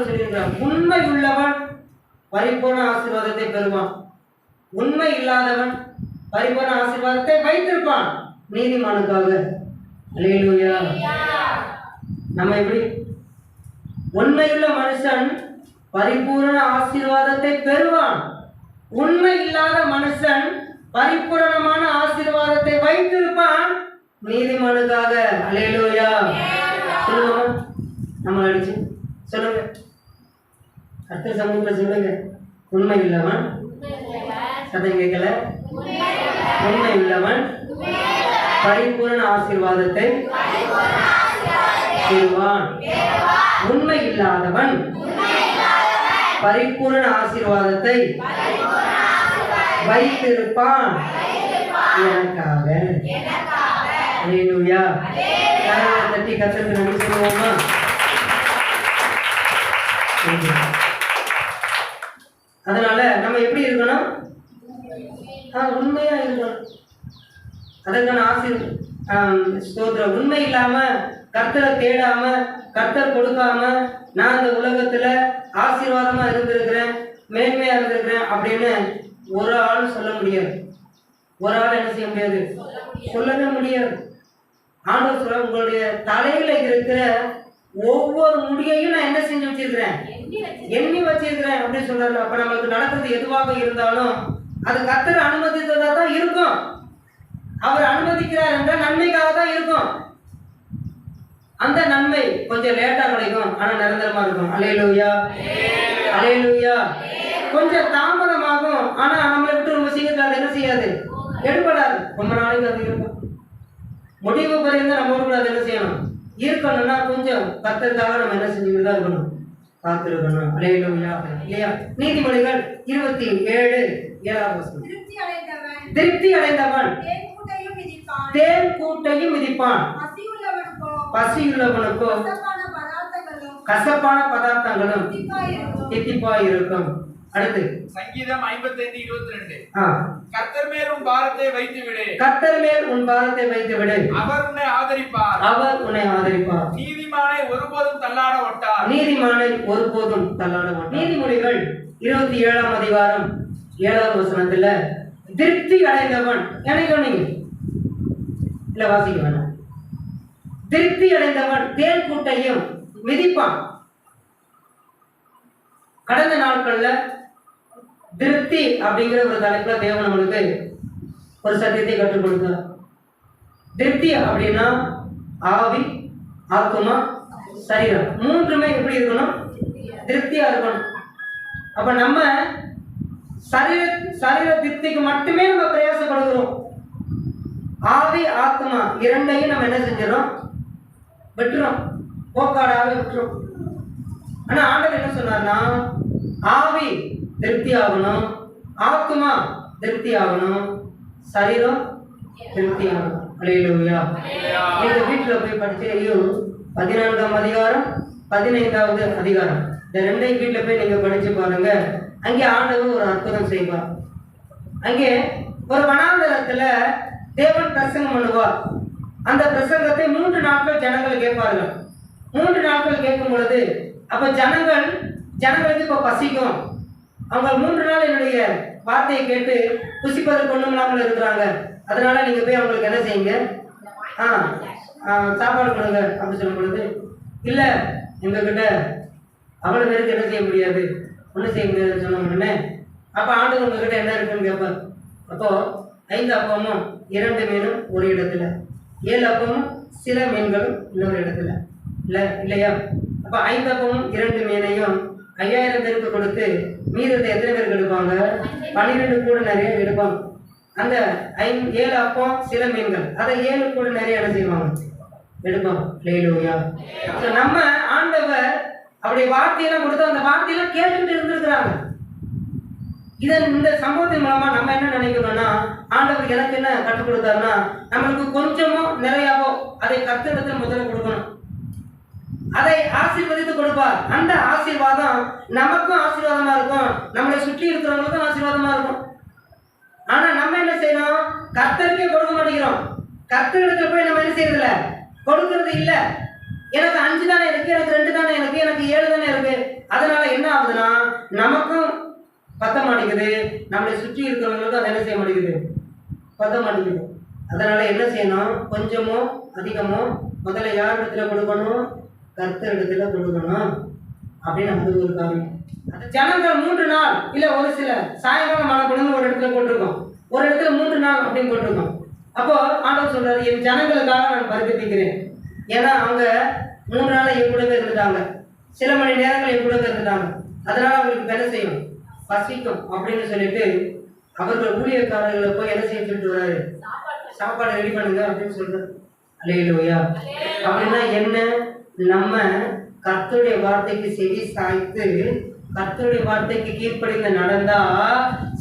சொல்லியிருக்கிறார் உண்மை உள்ளவன் பரிபூர்ண ஆசீர்வாதத்தை பெறுவான். உண்மை இல்லாதவன் பரிபூர்ண ஆசீர்வாதத்தை வைத்திருப்பான். நீதிமானுக்காக. அல்லேலூயா. நம்ம எப்படி? உண்மையுள்ள மனுஷன் பரிபூரண ஆசீர்வாதத்தை பெறுவான். உண்மை இல்லாத மனுஷன் பரிபூரணமான ஆசீர்வாதத்தை வைத்திருப்பான். நீதிமனுக்காக. அலையிலோயா சொல்லுங்க நம்ம அடிச்சு. சொல்லுங்க. அடுத்த சமூகத்தில் சொல்லுங்க. உண்மை உள்ளவன். சத்தம் கேட்கல. உண்மை உள்ளவன். பரிபூரண ஆசீர்வாதத்தை பெறுவான். உண்மை இல்லாதவன் பரிபூரண ஆசீர்வாதத்தை வைத்திருப்பான். எனக்காக. அல்லேலூயா தட்டி கத்தருக்கு நன்றி சொல்லுவோமா? அதனால நம்ம எப்படி இருக்கணும்? ஆ, உண்மையா இருக்கணும். அதற்கான ஆசீர் ஸ்தோத்திரம். உண்மை இல்லாம கர்த்தரை தேடாம கர்த்தர் கொடுக்காம நான் இந்த உலகத்துல ஆசீர்வாதமா இருந்திருக்கிறேன் மேன்மையா இருந்திருக்கிறேன் அப்படின்னு ஒரு ஆள் சொல்ல முடியாது. ஒரு ஆள் என்ன செய்ய முடியாது? சொல்லவே முடியாது. ஆண்டவர் சொல்ல உங்களுடைய தலையில இருக்கிற ஒவ்வொரு முடியையும் நான் என்ன செஞ்சு வச்சிருக்கிறேன்? எண்ணி வச்சிருக்கிறேன் அப்படின்னு சொல்றாரு. அப்ப நம்மளுக்கு நடக்கிறது எதுவாக இருந்தாலும் அது கத்தர் அனுமதித்ததா தான் இருக்கும். அவர் அனுமதிக்கிறார் என்றால் நன்மைக்காக தான் இருக்கும். அந்த நன்மை கொஞ்சம் லேட்டா கிடைக்கும். ஆனா நிரந்தரமா இருக்கும். அலையலூயா அலையலூயா கொஞ்சம் தாமதமாகும். ஆனா நம்மளை விட்டு ரொம்ப சீக்கிரத்தில் என்ன செய்யாது? எடுபடாது. ரொம்ப நாளைக்கு அது இருக்கும். முடிவு பரிந்து நம்ம கூட அதை என்ன செய்யணும்? இருக்கணும்னா கொஞ்சம் கத்தற்காக நம்ம என்ன செஞ்சுக்கிட்டு தான் இருக்கணும். காத்திருக்கணும். அலையலூயா. இல்லையா? நீதிமொழிகள் இருபத்தி ஏழு ஏழாவது. திருப்தி அடைந்தவன். தேன் கூட்டையும் மிதிப்பான். பசியுள்ளவனுக்கோ கசப்பான பதார்த்தங்களும் தித்திப்பாய் இருக்கும் அடுத்து. சங்கீதம் ஐம்பத்தைந்து இருபத்தி ரெண்டு ஆ. கர்த்தர் மேல் உன் பாரத்தை வைத்து விடு கர்த்தர் மேல் உன் பாரத்தை வைத்து விடு அவர் உன்னை ஆதரிப்பார். அவர் உன்னை ஆதரிப்பார். நீதிமானை ஒருபோதும் தள்ளாட ஒட்டார் நீதிமானை ஒருபோதும் தள்ளாட மாட்டார். நீதிமொழிகள் இருபத்தி ஏழாம் அதிகாரம் ஏழாவது வசனத்துல திருப்தி அடைந்தவன் எனக்கு நீங்க இல்ல வாசிக்க வேணாம். திருப்தி அடைந்தவன் தேன் கூட்டையும் மிதிப்பான். கடந்த நாட்கள்ல திருப்தி அப்படிங்கிற ஒரு தலைப்புல தேவன் நம்மளுக்கு ஒரு சத்தியத்தை கற்றுக் கொடுத்தார் திருப்தி அப்படின்னா ஆவி ஆத்மா சரீரம். மூன்றுமே எப்படி இருக்கணும்? திருப்தியா இருக்கணும். அப்ப நம்ம சரீர சரீர திருப்திக்கு மட்டுமே நம்ம பிரயாசப்படுகிறோம். ஆவி ஆத்மா இரண்டையும் நம்ம என்ன செஞ்சிடறோம்? விட்டுறோம். போக்காடாவே விட்டுறோம். ஆனா ஆண்டவர் என்ன சொன்னார்னா ஆவி திருப்தி ஆகணும். ஆத்மா திருப்தி ஆகணும். சரீரம் திருப்தி ஆகணும். அலையிலுயா எங்கள் வீட்டில் போய் படிச்சையோ பதினான்காம் அதிகாரம் பதினைந்தாவது அதிகாரம். இந்த ரெண்டையும் வீட்டில் போய் நீங்கள் படித்து பாருங்க. அங்கே ஆண்டவர் ஒரு அற்புதம் செய்வார். அங்கே ஒரு வனாந்தரத்தில் தேவன் பிரசங்கம் பண்ணுவார். அந்த பிரசங்கத்தை மூன்று நாட்கள் ஜனங்கள் கேட்பார்கள். மூன்று நாட்கள் கேட்கும் பொழுது அப்போ ஜனங்கள் ஜனங்களுக்கு இப்போ பசிக்கும். அவங்க மூன்று நாள் என்னுடைய வார்த்தையை கேட்டு புசிப்பதற்கு ஒன்றும் இல்லாமல் இருக்கிறாங்க. அதனால நீங்க போய் அவங்களுக்கு என்ன செய்யுங்க? ஆ சாப்பாடு கொடுங்க அப்படி சொல்லும் பொழுது இல்லை எங்ககிட்ட அவ்வளவு பேருக்கு என்ன செய்ய முடியாது. ஒன்றும் செய்ய முடியாதுன்னு சொன்ன உடனே அப்போ ஆண்டு உங்ககிட்ட என்ன இருக்குன்னு கேட்பார். அப்போ ஐந்து அப்பமும் இரண்டு மீனும் ஒரு இடத்துல ஏழு அப்பமும் சில மீன்களும் இன்னொரு இடத்துல. இல்லை இல்லையா? அப்போ ஐந்து அப்பமும் இரண்டு மீனையும் ஐயாயிரம் பேருக்கு கொடுத்து மீதத்தை எத்தனை பேருக்கு எடுப்பாங்க? பன்னிரெண்டு கூட நிறைய எடுப்பாங்க. அந்த ஐந்து ஏழு அப்போ சில மீன்கள். அதை ஏழு கூட நிறைய என்ன செய்வாங்க? எடுப்பாங்க. லேலூயா ஸோ நம்ம ஆண்டவர் அப்படி வார்த்தையெல்லாம் கொடுத்து அந்த வார்த்தையெல்லாம் கேட்டுட்டு இருந்திருக்கிறாங்க. இதன் இந்த சம்பவத்தின் மூலமா நம்ம என்ன நினைக்கணும்னா ஆண்டவர் எனக்கு என்ன கற்றுக் கொடுத்தாருன்னா நம்மளுக்கு கொஞ்சமோ நிறையாவோ அதை கத்திரத்தில் முதல்ல கொடுக்கணும். அதை ஆசீர்வதித்து கொடுப்பார். அந்த ஆசீர்வாதம் நமக்கும் ஆசீர்வாதமா இருக்கும். நம்மளை சுற்றி இருக்கிறவங்களுக்கும் ஆசீர்வாதமா இருக்கும். ஆனா நம்ம என்ன செய்யணும்? கர்த்தருக்கே கொடுக்க மாட்டேங்கிறோம். கர்த்தரிடத்துல போய் நம்ம என்ன செய்யறதில்ல? கொடுக்கறது இல்லை. எனக்கு அஞ்சு தானே இருக்கு எனக்கு ரெண்டு தானே இருக்கு எனக்கு ஏழு தானே இருக்கு. அதனால என்ன ஆகுதுன்னா நமக்கும் பத்த மாட்டேங்குது. நம்மளை சுற்றி இருக்கிறவங்களுக்கும் அதை என்ன செய்ய மாட்டேங்குது? பத்த மாட்டேங்குது. அதனால என்ன செய்யணும்? கொஞ்சமோ அதிகமோ முதல்ல யார் இடத்துல கொடுக்கணும்? கர்த்தர் இடத்துல கொடுக்கணும் அப்படின்னு அது ஒரு காரியம். அந்த ஜனங்கள் மூன்று நாள் இல்ல ஒரு சில சாயங்காலம் மழை பொழுது ஒரு இடத்துல போட்டிருக்கோம். ஒரு இடத்துல மூன்று நாள் அப்படின்னு போட்டிருக்கோம். அப்போ ஆண்டவர் சொல்றாரு என் ஜனங்களுக்காக நான் பரிதப்பிக்கிறேன் ஏன்னா அவங்க மூன்று நாள் என் கூட இருந்துட்டாங்க. சில மணி நேரங்கள் என் கூட இருந்துட்டாங்க. அதனால அவங்களுக்கு வேலை செய்யும் பசிக்கும் அப்படின்னு சொல்லிட்டு அவர்கள் ஊழியக்காரர்களை போய் என்ன செய்ய சொல்லிட்டு வராரு சாப்பாடு ரெடி பண்ணுங்க அப்படின்னு சொல்றாரு. அலையிலோயா அப்படின்னா என்ன? நம்ம கர்த்தருடைய வார்த்தைக்கு செவி சாய்த்து கர்த்தருடைய வார்த்தைக்கு கீழ்ப்படிந்து நடந்தா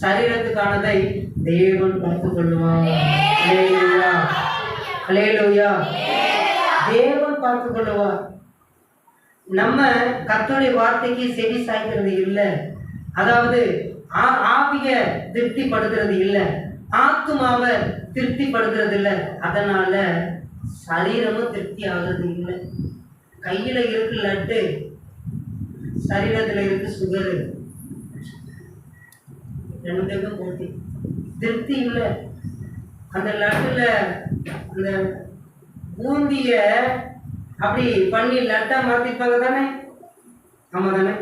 சரீரத்துக்கானதை தேவன் பார்த்து கொள்ளுவான் தேவன் பார்த்து கொள்ளுவார் நம்ம கர்த்தருடைய வார்த்தைக்கு செவி சாய்க்கிறது இல்லை. அதாவது ஆ- ஆவிய திருப்திப்படுத்துறது இல்லை. ஆத்துமாவை திருப்திப்படுத்துறது இல்லை. அதனால சரீரமும் திருப்தி ஆகுறது இல்லை. கையில இருக்கு லட்டு சரீரத்துல இருக்கு சுகரு ரெண்டுக்கும் போட்டி. திருப்தி இல்லை. அந்த லட்டுல அந்த பூந்திய அப்படி பண்ணி லட்டா மாத்திருப்பாங்க தானே? ஆமா தானே?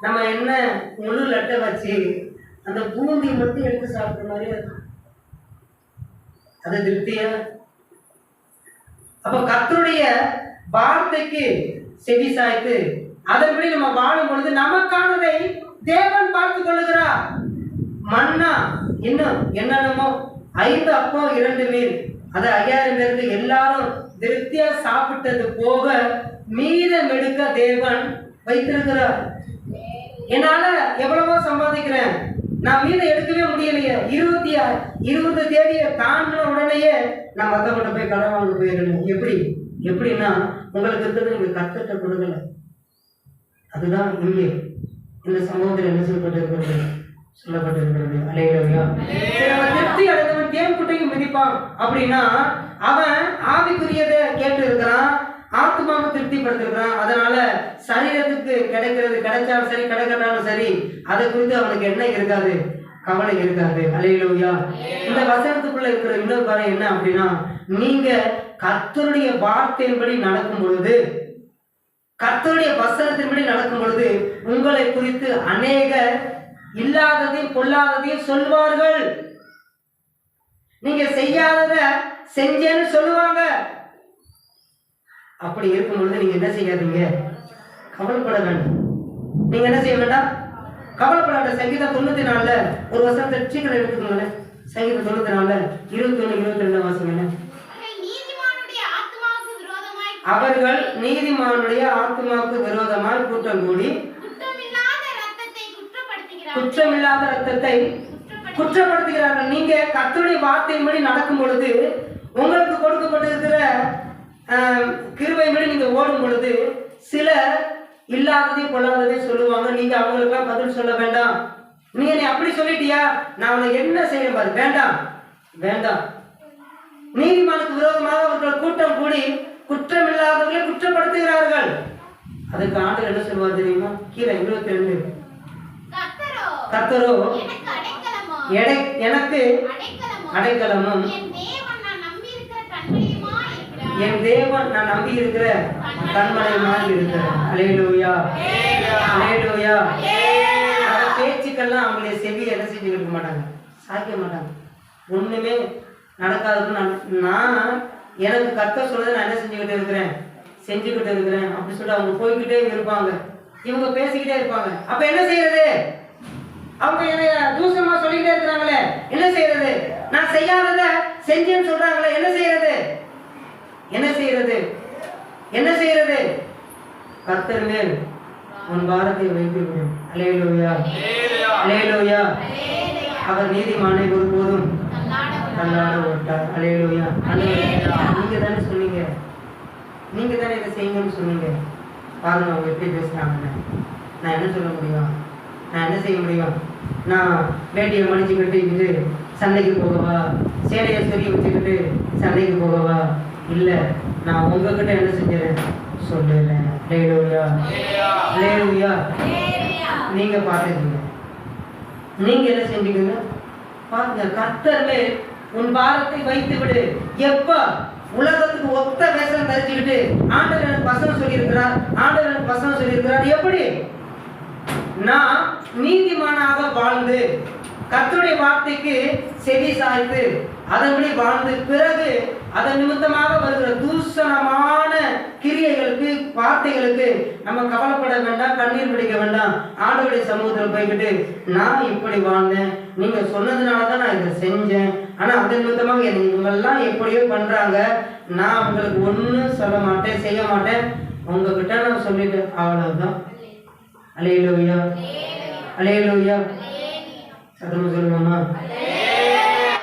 நம்ம என்ன முழு லட்டை வச்சு அந்த பூந்தி மட்டும் எடுத்து சாப்பிட்ற மாதிரி இருக்கும். அது திருப்தியா? அப்ப கத்தருடைய வார்த்தைக்கு செவி சாய்த்து அதன்படி நம்ம வாழும் பொழுது நமக்கானதை தேவன் பார்த்து கொள்ளுகிறார். மன்னா இன்னும் என்னென்னமோ ஐந்து அப்போ இரண்டு மீன். அது ஐயாயிரம் பேருக்கு எல்லாரும் திருப்தியா சாப்பிட்டது போக மீதம் எடுக்க தேவன் வைத்திருக்கிறார். என்னால எவ்வளவோ சம்பாதிக்கிறேன். நான் மீது எடுக்கவே முடியலையே. இருபத்தி இருபது தேதியை தாண்டின உடனேயே நான் மத்தவங்கிட்ட போய் கடன் வாங்க போயிடணும். எப்படி? எப்படின்னா உங்களுக்கு இருக்கிறது நீங்க கத்துட்ட கொடுக்கல. அதுதான் இங்கே இந்த சமூகத்தில் என்ன சொல்லப்பட்டிருக்கிறது. சொல்லப்பட்டிருக்கிறது அலையிலவையா திருப்தி அடைந்தவன் தேன் குட்டையும் மிதிப்பான். அப்படின்னா அவன் ஆவிக்குரியதை கேட்டு இருக்கிறான் ஆத்மாவை திருப்திப்படுத்திருக்கிறான் அதனால சரீரத்துக்கு கிடைக்கிறது கிடைச்சாலும் சரி கிடைக்கட்டாலும் சரி அதை குறித்து அவனுக்கு என்ன இருக்காது? கவலை இருக்காது. அலையிலோயா இந்த வசனத்துக்குள்ள இருக்கிற இன்னொரு காரணம் என்ன அப்படின்னா நீங்க கர்த்தருடைய வார்த்தையின்படி நடக்கும் பொழுது கர்த்தருடைய வசனத்தின்படி நடக்கும் பொழுது உங்களை குறித்து அநேக இல்லாததையும் பொல்லாததையும் சொல்வார்கள். நீங்க செய்யாதத செஞ்சேன்னு சொல்லுவாங்க. அப்படி இருக்கும் பொழுது நீங்க என்ன செய்யாதீங்க? கவலைப்பட வேண்டாம். நீங்க என்ன செய்ய வேண்டாம்? கவலைப்படாத சங்கீதம் தொண்ணூத்தி நாலுல ஒரு வசனத்தை சீக்கிரம் எடுத்துக்கோங்களேன் சங்கீதம் தொண்ணூத்தி நாலுல இருபத்தி ஒண்ணு இருபத்தி ரெண்டு வாசிங்க. அவர்கள் நீதிமானுடைய ஆத்மாவுக்கு விரோதமாய் அவர்கள் நீதிமானுடைய ஆத்மாவுக்கு விரோதமாய் கூட்டம் கூடி குற்றமில்லாத ரத்தத்தை குற்றப்படுத்துகிறார்கள். நீங்க கர்த்தருடைய வார்த்தையின்படி நடக்கும் பொழுது உங்களுக்கு கொடுக்கப்பட்டிருக்கிற ஆஹ், கிருபையின்படி நீங்க ஓடும் பொழுது சில இல்லாததையும் கொள்ளாததையும் சொல்லுவாங்க. நீங்க அவங்களுக்குலாம் பதில் சொல்ல வேண்டாம். நீங்க நீ அப்படி சொல்லிட்டியா? நான் உனக்கு என்ன செய்ய பாரு. வேண்டாம். வேண்டாம். நீதிமானுக்கு விரோதமாக அவர்கள் கூட்டம் கூடி குற்றமில்லாதவர்களை குற்றப்படுத்துகிறார்கள். அதுக்கு ஆண்டு என்ன சொல்லுவார் தெரியுமா? கீழே இருபத்தி ரெண்டு. கர்த்தரோ எனக்கு அடைக்கலமும் என் தேவன் நான் நம்பியிருக்கிற கண்மணியுமா இருக்கிறார் என் தேவன் நான் நம்பி இருக்கிற கண்மலையுமாக இருக்கிறேன் அலையிலூயா அலையிலூயா அந்த பேச்சுக்கெல்லாம் அவங்களுடைய செவி என்ன செஞ்சு இருக்க மாட்டாங்க. சாய்க்க மாட்டாங்க. ஒண்ணுமே நடக்காதுன்னு நான் நான் எனக்கு கத்த சொல்றதை நான் என்ன செஞ்சுக்கிட்டு இருக்கிறேன்? செஞ்சுக்கிட்டு இருக்கிறேன். அப்படி சொல்லிட்டு அவங்க போய்கிட்டே இருப்பாங்க. இவங்க பேசிக்கிட்டே இருப்பாங்க. அப்ப என்ன செய்யறது? அவங்க என்ன தூசமா சொல்லிக்கிட்டே இருக்கிறாங்களே. என்ன செய்யறது? நான் செய்யாதத செஞ்சேன்னு சொல்றாங்களே. என்ன செய்யறது? என்ன செய்யறது? என்ன செய்யறது? கர்த்தர் மேல் உன் பாரத்தை வைத்து விடும் அலேலூயா அலேலூயா அவர் நீதிமானை ஒருபோதும் தள்ளாட விட்டார். அலேலூயா நீங்க தானே சொன்னீங்க. நீங்க தானே இதை செய்யுங்கன்னு சொன்னீங்க. பாருங்க அவங்க எப்படி பேசுறாங்கன்னு. நான் என்ன சொல்ல முடியும்? நான் என்ன செய்ய முடியும்? நான் வேட்டியை மடிச்சு கட்டிக்கிட்டு சண்டைக்கு போகவா? சேலையை சொல்லி வச்சுக்கிட்டு சண்டைக்கு போகவா? இல்லை நான் உங்ககிட்ட என்ன செஞ்சேன்? சொல்லுறேன் லேலூயா லேலூயா நீங்க பாத்துக்கீங்க நீங்க என்ன செஞ்சீங்க பாருங்க கர்த்தர்ல உன் பாரத்தை வைத்து விடு. எப்ப? உலகத்துக்கு ஒத்த வேஷம் தரிச்சுக்கிட்டு ஆண்டவர் எனக்கு வசனம் சொல்லியிருக்கிறார். ஆண்டவர் எனக்கு வசனம் சொல்லியிருக்கிறார். எப்படி? நான் நீதிமானாக வாழ்ந்து கர்த்தருடைய வார்த்தைக்கு செவி சாய்த்து அதன்படி வாழ்ந்து பிறகு அதன் நிமித்தமாக வருகிற தூஷணமான கிரியைகளுக்கு வார்த்தைகளுக்கு நம்ம கவலைப்பட வேண்டாம் கண்ணீர் பிடிக்க வேண்டாம். ஆண்டவருடைய சமூகத்தில் போய்கிட்டு நான் இப்படி வாழ்ந்தேன். நீங்க சொன்னதுனால தான் நான் இதை செஞ்சேன். ஆனா அதன் நிமித்தமாக இவங்கெல்லாம் எப்படியோ பண்றாங்க. நான் உங்களுக்கு ஒன்றும் சொல்ல மாட்டேன் செய்ய மாட்டேன். உங்ககிட்ட நான் சொல்லிட்டேன் அவ்வளவுதான். அலையிலோயா அலையிலோயா சத்தமா சொல்லுவாமா